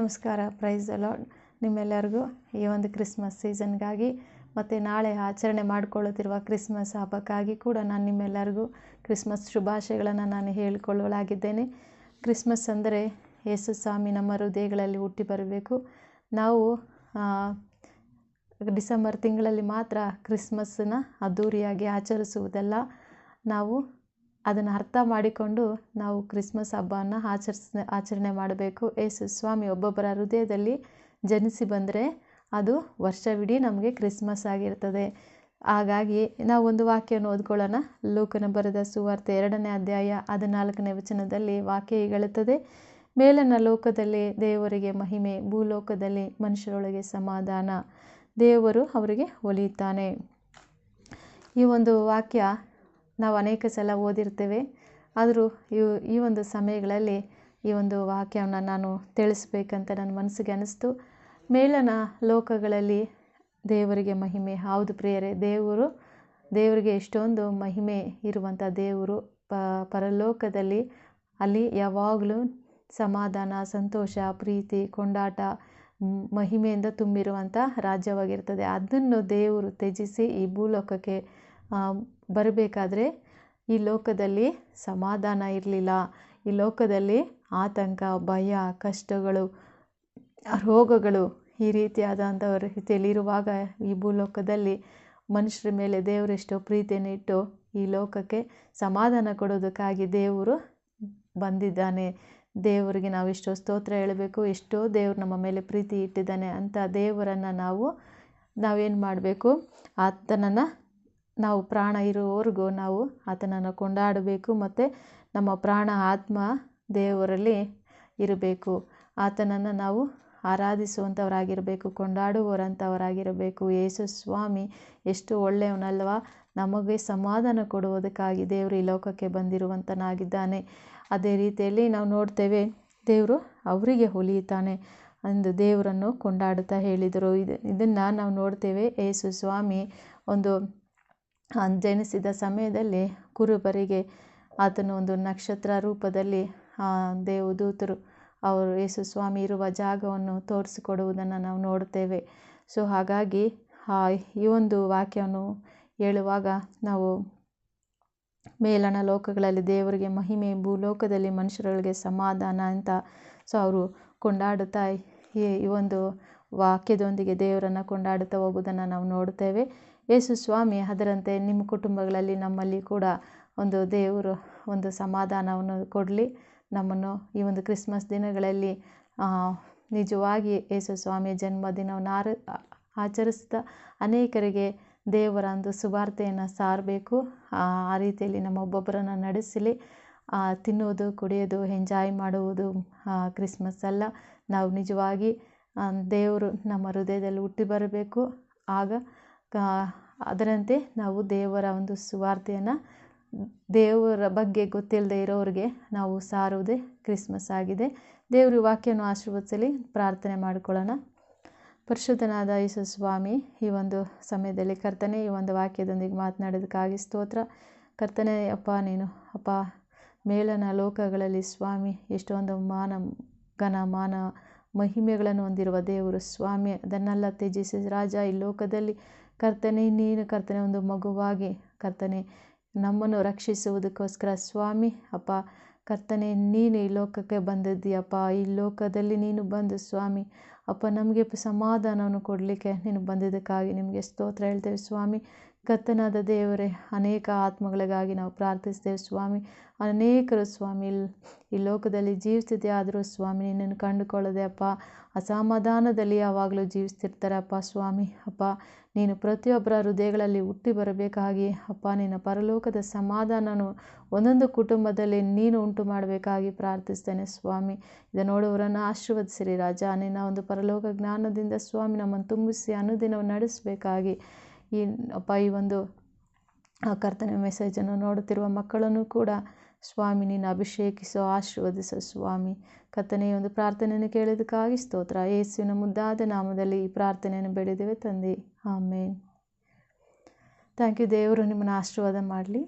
ನಮಸ್ಕಾರ ಪ್ರೈಸ್ ಅಲಾಡ್ ನಿಮ್ಮೆಲ್ಲರಿಗೂ ಈ ಒಂದು ಕ್ರಿಸ್ಮಸ್ ಸೀಸನ್ಗಾಗಿ ಮತ್ತು ನಾಳೆ ಆಚರಣೆ ಮಾಡಿಕೊಳ್ಳುತ್ತಿರುವ ಕ್ರಿಸ್ಮಸ್ ಹಬ್ಬಕ್ಕಾಗಿ ಕೂಡ ನಾನು ನಿಮ್ಮೆಲ್ಲರಿಗೂ ಕ್ರಿಸ್ಮಸ್ ಶುಭಾಶಯಗಳನ್ನು ನಾನು ಹೇಳಿಕೊಳ್ಳಲಾಗಿದ್ದೇನೆ ಕ್ರಿಸ್ಮಸ್ ಅಂದರೆ ಯೇಸು ಸ್ವಾಮಿ ನಮ್ಮ ಹೃದಯಗಳಲ್ಲಿ ಹುಟ್ಟಿ ಬರಬೇಕು. ನಾವು ಡಿಸೆಂಬರ್ ತಿಂಗಳಲ್ಲಿ ಮಾತ್ರ ಕ್ರಿಸ್ಮಸ್ಸನ್ನು ಅದ್ಧೂರಿಯಾಗಿ ಆಚರಿಸುವುದಲ್ಲ. ನಾವು ಅದನ್ನು ಅರ್ಥ ಮಾಡಿಕೊಂಡು ನಾವು ಕ್ರಿಸ್ಮಸ್ ಹಬ್ಬವನ್ನು ಆಚರಿಸ್, ಆಚರಣೆ ಮಾಡಬೇಕು. ಯೇಸು ಸ್ವಾಮಿ ಒಬ್ಬೊಬ್ಬರ ಹೃದಯದಲ್ಲಿ ಜನಿಸಿ ಬಂದರೆ ಅದು ವರ್ಷವಿಡೀ ನಮಗೆ ಕ್ರಿಸ್ಮಸ್ ಆಗಿರ್ತದೆ. ಹಾಗಾಗಿ ನಾವು ಒಂದು ವಾಕ್ಯವನ್ನು ಓದ್ಕೊಳ್ಳೋಣ. ಲೋಕನ ಬರೆದ ಸುವಾರ್ತೆ ಎರಡನೇ ಅಧ್ಯಾಯ ಹದಿನಾಲ್ಕನೇ ವಚನದಲ್ಲಿ ವಾಕ್ಯ ಹೇಳುತ್ತದೆ, ಮೇಲನ ಲೋಕದಲ್ಲಿ ದೇವರಿಗೆ ಮಹಿಮೆ, ಭೂಲೋಕದಲ್ಲಿ ಮನುಷ್ಯರೊಳಗೆ ಸಮಾಧಾನ, ದೇವರು ಅವರಿಗೆ ಒಲಿಯುತ್ತಾನೆ. ಈ ಒಂದು ವಾಕ್ಯ ನಾವು ಅನೇಕ ಸಲ ಓದಿರ್ತೇವೆ. ಆದರೂ ಇವು ಈ ಒಂದು ಸಮಯಗಳಲ್ಲಿ ಈ ಒಂದು ವಾಕ್ಯವನ್ನು ನಾನು ತಿಳಿಸ್ಬೇಕಂತ ನನ್ನ ಮನಸ್ಸಿಗೆ ಅನ್ನಿಸ್ತು ಮೇಲನ ಲೋಕಗಳಲ್ಲಿ ದೇವರಿಗೆ ಮಹಿಮೆ. ಹೌದು ಪ್ರಿಯರೇ, ದೇವರು, ದೇವರಿಗೆ ಎಷ್ಟೊಂದು ಮಹಿಮೆ ಇರುವಂಥ ದೇವರು. ಪರಲೋಕದಲ್ಲಿ ಅಲ್ಲಿ ಯಾವಾಗಲೂ ಸಮಾಧಾನ, ಸಂತೋಷ, ಪ್ರೀತಿ, ಕೊಂಡಾಟ ಮಹಿಮೆಯಿಂದ ತುಂಬಿರುವಂಥ ರಾಜ್ಯವಾಗಿರ್ತದೆ. ಅದನ್ನು ದೇವರು ತ್ಯಜಿಸಿ ಈ ಭೂಲೋಕಕ್ಕೆ ಬರಬೇಕಾದ್ರೆ ಈ ಲೋಕದಲ್ಲಿ ಸಮಾಧಾನ ಇರಲಿಲ್ಲ. ಈ ಲೋಕದಲ್ಲಿ ಆತಂಕ, ಭಯ, ಕಷ್ಟಗಳು, ರೋಗಗಳು ಈ ರೀತಿಯಾದಂಥ ರೀತಿಯಲ್ಲಿರುವಾಗ ಈ ಭೂಲೋಕದಲ್ಲಿ ಮನುಷ್ಯರ ಮೇಲೆ ದೇವರೆಷ್ಟೋ ಪ್ರೀತಿಯನ್ನು ಇಟ್ಟು ಈ ಲೋಕಕ್ಕೆ ಸಮಾಧಾನ ಕೊಡೋದಕ್ಕಾಗಿ ದೇವರು ಬಂದಿದ್ದಾನೆ. ದೇವರಿಗೆ ನಾವು ಎಷ್ಟೋ ಸ್ತೋತ್ರ ಹೇಳಬೇಕು, ಎಷ್ಟೋ ದೇವರು ನಮ್ಮ ಮೇಲೆ ಪ್ರೀತಿ ಇಟ್ಟಿದ್ದಾನೆ ಅಂತ ದೇವರನ್ನು ನಾವು ನಾವೇನು ಮಾಡಬೇಕು? ಆತನನ್ನು ನಾವು ಪ್ರಾಣ ಇರುವವರೆಗೂ ನಾವು ಆತನನ್ನು ಕೊಂಡಾಡಬೇಕು ಮತ್ತು ನಮ್ಮ ಪ್ರಾಣ ಆತ್ಮ ದೇವರಲ್ಲಿ ಇರಬೇಕು. ಆತನನ್ನು ನಾವು ಆರಾಧಿಸುವಂಥವರಾಗಿರಬೇಕು, ಕೊಂಡಾಡುವವರಂಥವರಾಗಿರಬೇಕು. ಯೇಸು ಸ್ವಾಮಿ, ಎಷ್ಟು ಒಳ್ಳೆಯವನಲ್ವಾ? ನಮಗೆ ಸಮಾಧಾನ ಕೊಡುವುದಕ್ಕಾಗಿ ದೇವರು ಈ ಲೋಕಕ್ಕೆ ಬಂದಿರುವಂತನಾಗಿದ್ದಾನೆ. ಅದೇ ರೀತಿಯಲ್ಲಿ ನಾವು ನೋಡ್ತೇವೆ, ದೇವರು ಅವರಿಗೆ ಹೊಲಿಯುತ್ತಾನೆ ಅಂದು ದೇವರನ್ನು ಕೊಂಡಾಡುತ್ತಾ ಹೇಳಿದರು. ಇದು ಇದನ್ನು ನಾವು ನೋಡ್ತೇವೆ, ಯೇಸು ಸ್ವಾಮಿ ಒಂದು ಜನಿಸಿದ ಸಮಯದಲ್ಲಿ ಕುರುಬರಿಗೆ ಆತನು ಒಂದು ನಕ್ಷತ್ರ ರೂಪದಲ್ಲಿ ದೇವದೂತರು ಅವರು ಯೇಸು ಸ್ವಾಮಿ ಇರುವ ಜಾಗವನ್ನು ತೋರಿಸಿಕೊಡುವುದನ್ನು ನಾವು ನೋಡ್ತೇವೆ ಸೊ, ಹಾಗಾಗಿ ಈ ಒಂದು ವಾಕ್ಯವನ್ನು ಹೇಳುವಾಗ ನಾವು ಮೇಲಣ ಲೋಕಗಳಲ್ಲಿ ದೇವರಿಗೆ ಮಹಿಮೆ, ಭೂಲೋಕದಲ್ಲಿ ಮನುಷ್ಯರುಗಳಿಗೆ ಸಮಾಧಾನ ಅಂತ ಸೊ, ಅವರು ಕೊಂಡಾಡುತ್ತಾ ಈ ಒಂದು ವಾಕ್ಯದೊಂದಿಗೆ ದೇವರನ್ನು ಕೊಂಡಾಡುತ್ತಾ ಹೋಗುವುದನ್ನು ನಾವು ನೋಡ್ತೇವೆ ಯೇಸು ಸ್ವಾಮಿ ಅದರಂತೆ ನಿಮ್ಮ ಕುಟುಂಬಗಳಲ್ಲಿ ನಮ್ಮಲ್ಲಿ ಕೂಡ ಒಂದು ದೇವರು, ಒಂದು ಸಮಾಧಾನವನ್ನು ಕೊಡಲಿ. ನಮ್ಮನ್ನು ಈ ಒಂದು ಕ್ರಿಸ್ಮಸ್ ದಿನಗಳಲ್ಲಿ ನಿಜವಾಗಿ ಯೇಸು ಸ್ವಾಮಿಯ ಜನ್ಮದಿನವನ್ನು ಆರ ಆಚರಿಸ್ತಾ ಅನೇಕರಿಗೆ ದೇವರ ಒಂದು ಸುವಾರ್ತೆಯನ್ನು ಸಾರಬೇಕು. ಆ ರೀತಿಯಲ್ಲಿ ನಮ್ಮ ಒಬ್ಬೊಬ್ಬರನ್ನು ನಡೆಸಲಿ. ತಿನ್ನುವುದು ಕುಡಿಯೋದು ಎಂಜಾಯ್ ಮಾಡುವುದು ಕ್ರಿಸ್ಮಸ್ ಅಲ್ಲ. ನಾವು ನಿಜವಾಗಿ ದೇವರು ನಮ್ಮ ಹೃದಯದಲ್ಲಿ ಹುಟ್ಟಿ ಬರಬೇಕು. ಆಗ ಅದರಂತೆ ನಾವು ದೇವರ ಒಂದು ಸುವಾರ್ತೆಯನ್ನು, ದೇವರ ಬಗ್ಗೆ ಗೊತ್ತಿಲ್ಲದೆ ಇರೋರಿಗೆ ನಾವು ಸಾರುವುದೇ ಕ್ರಿಸ್ಮಸ್ ಆಗಿದೆ. ದೇವರು ವಾಕ್ಯವನ್ನು ಆಶೀರ್ವದಿಸಲಿ, ಪ್ರಾರ್ಥನೆ ಮಾಡಿಕೊಳ್ಳೋಣ. ಪರಿಶುದ್ಧನಾದ ಯೇಸು ಸ್ವಾಮಿ, ಈ ಒಂದು ಸಮಯದಲ್ಲಿ ಕರ್ತನೆ, ಈ ಒಂದು ವಾಕ್ಯದೊಂದಿಗೆ ಮಾತನಾಡೋದಕ್ಕಾಗಿ ಸ್ತೋತ್ರ. ಕರ್ತನೆ, ಅಪ್ಪ, ನೀನು, ಅಪ್ಪ, ಮೇಲನ ಲೋಕಗಳಲ್ಲಿ ಸ್ವಾಮಿ, ಎಷ್ಟೊಂದು ಮಾನ, ಘನ, ಮಾನ, ಮಹಿಮೆಗಳನ್ನು ಹೊಂದಿರುವ ದೇವರು ಸ್ವಾಮಿ, ಅದನ್ನೆಲ್ಲ ತ್ಯಜಿಸಿ ರಾಜ, ಈ ಲೋಕದಲ್ಲಿ ಕರ್ತನೆ, ನೀನು ಕರ್ತನೆ, ಒಂದು ಮಗುವಾಗಿ ಕರ್ತನೆ, ನಮ್ಮನ್ನು ರಕ್ಷಿಸುವುದಕ್ಕೋಸ್ಕರ ಸ್ವಾಮಿ, ಅಪ್ಪ, ಕರ್ತನೆ, ನೀನು ಈ ಲೋಕಕ್ಕೆ ಬಂದಿದ್ದೀಯಪ್ಪ. ಈ ಲೋಕದಲ್ಲಿ ನೀನು ಬಂದು ಸ್ವಾಮಿ, ಅಪ್ಪ, ನಮಗೆ ಸಮಾಧಾನವನ್ನು ಕೊಡಲಿಕ್ಕೆ ನೀನು ಬಂದಿದ್ದಕ್ಕಾಗಿ ನಿಮಗೆ ಸ್ತೋತ್ರ ಹೇಳ್ತೇವೆ ಸ್ವಾಮಿ. ಕರ್ತನಾದ ದೇವರೇ, ಅನೇಕ ಆತ್ಮಗಳಿಗಾಗಿ ನಾವು ಪ್ರಾರ್ಥಿಸ್ತೇವೆ ಸ್ವಾಮಿ, ಅನೇಕರು ಸ್ವಾಮಿ ಈ ಲೋಕದಲ್ಲಿ ಜೀವಿಸ್ತಿದ್ದೆ. ಆದರೂ ಸ್ವಾಮಿ, ನಿನ್ನನ್ನು ಕಂಡುಕೊಳ್ಳದೆ, ಅಪ್ಪ, ಅಸಮಾಧಾನದಲ್ಲಿ ಯಾವಾಗಲೂ ಜೀವಿಸ್ತಿರ್ತಾರಪ್ಪ ಸ್ವಾಮಿ, ಅಪ್ಪ, ನೀನು ಪ್ರತಿಯೊಬ್ಬರ ಹೃದಯಗಳಲ್ಲಿ ಹುಟ್ಟಿ ಬರಬೇಕಾಗಿ ಅಪ್ಪ, ನಿನ್ನ ಪರಲೋಕದ ಸಮಾಧಾನನು ಒಂದೊಂದು ಕುಟುಂಬದಲ್ಲಿ ನೀನು ಉಂಟು ಮಾಡಬೇಕಾಗಿ ಪ್ರಾರ್ಥಿಸ್ತೇನೆ. ಸ್ವಾಮಿ ಇದನ್ನು ನೋಡುವವರನ್ನು ಆಶೀರ್ವದಿಸಿರಿ. ರಾಜ, ನಿನ್ನ ಒಂದು ಪರಲೋಕ ಜ್ಞಾನದಿಂದ ಸ್ವಾಮಿ ನಮ್ಮನ್ನು ತುಂಬಿಸಿ ಅನುದಿನವು ನಡೆಸಬೇಕಾಗಿ ಈ ಅಪ್ಪ ಈ ಒಂದು ಕರ್ತನ ಮೆಸೇಜನ್ನು ನೋಡುತ್ತಿರುವ ಮಕ್ಕಳನ್ನು ಕೂಡ ಸ್ವಾಮಿ ನೀನು ಅಭಿಷೇಕಿಸೋ, ಆಶೀರ್ವದಿಸೋ ಸ್ವಾಮಿ. ಕರ್ತನೆ ಒಂದು ಪ್ರಾರ್ಥನೆಯನ್ನು ಕೇಳಿದ್ದಕ್ಕಾಗಿ ಸ್ತೋತ್ರ. ಯೇಸುವಿನ ಮುದ್ದಾದ ನಾಮದಲ್ಲಿ ಈ ಪ್ರಾರ್ಥನೆಯನ್ನು ಬೆಳೆದಿವೆ ತಂದೆ. ಆಮೇನ್. ಥ್ಯಾಂಕ್ ಯು ದೇವರು, ನಿಮ್ಮನ್ನು ಆಶೀರ್ವಾದ ಮಾಡಲಿ.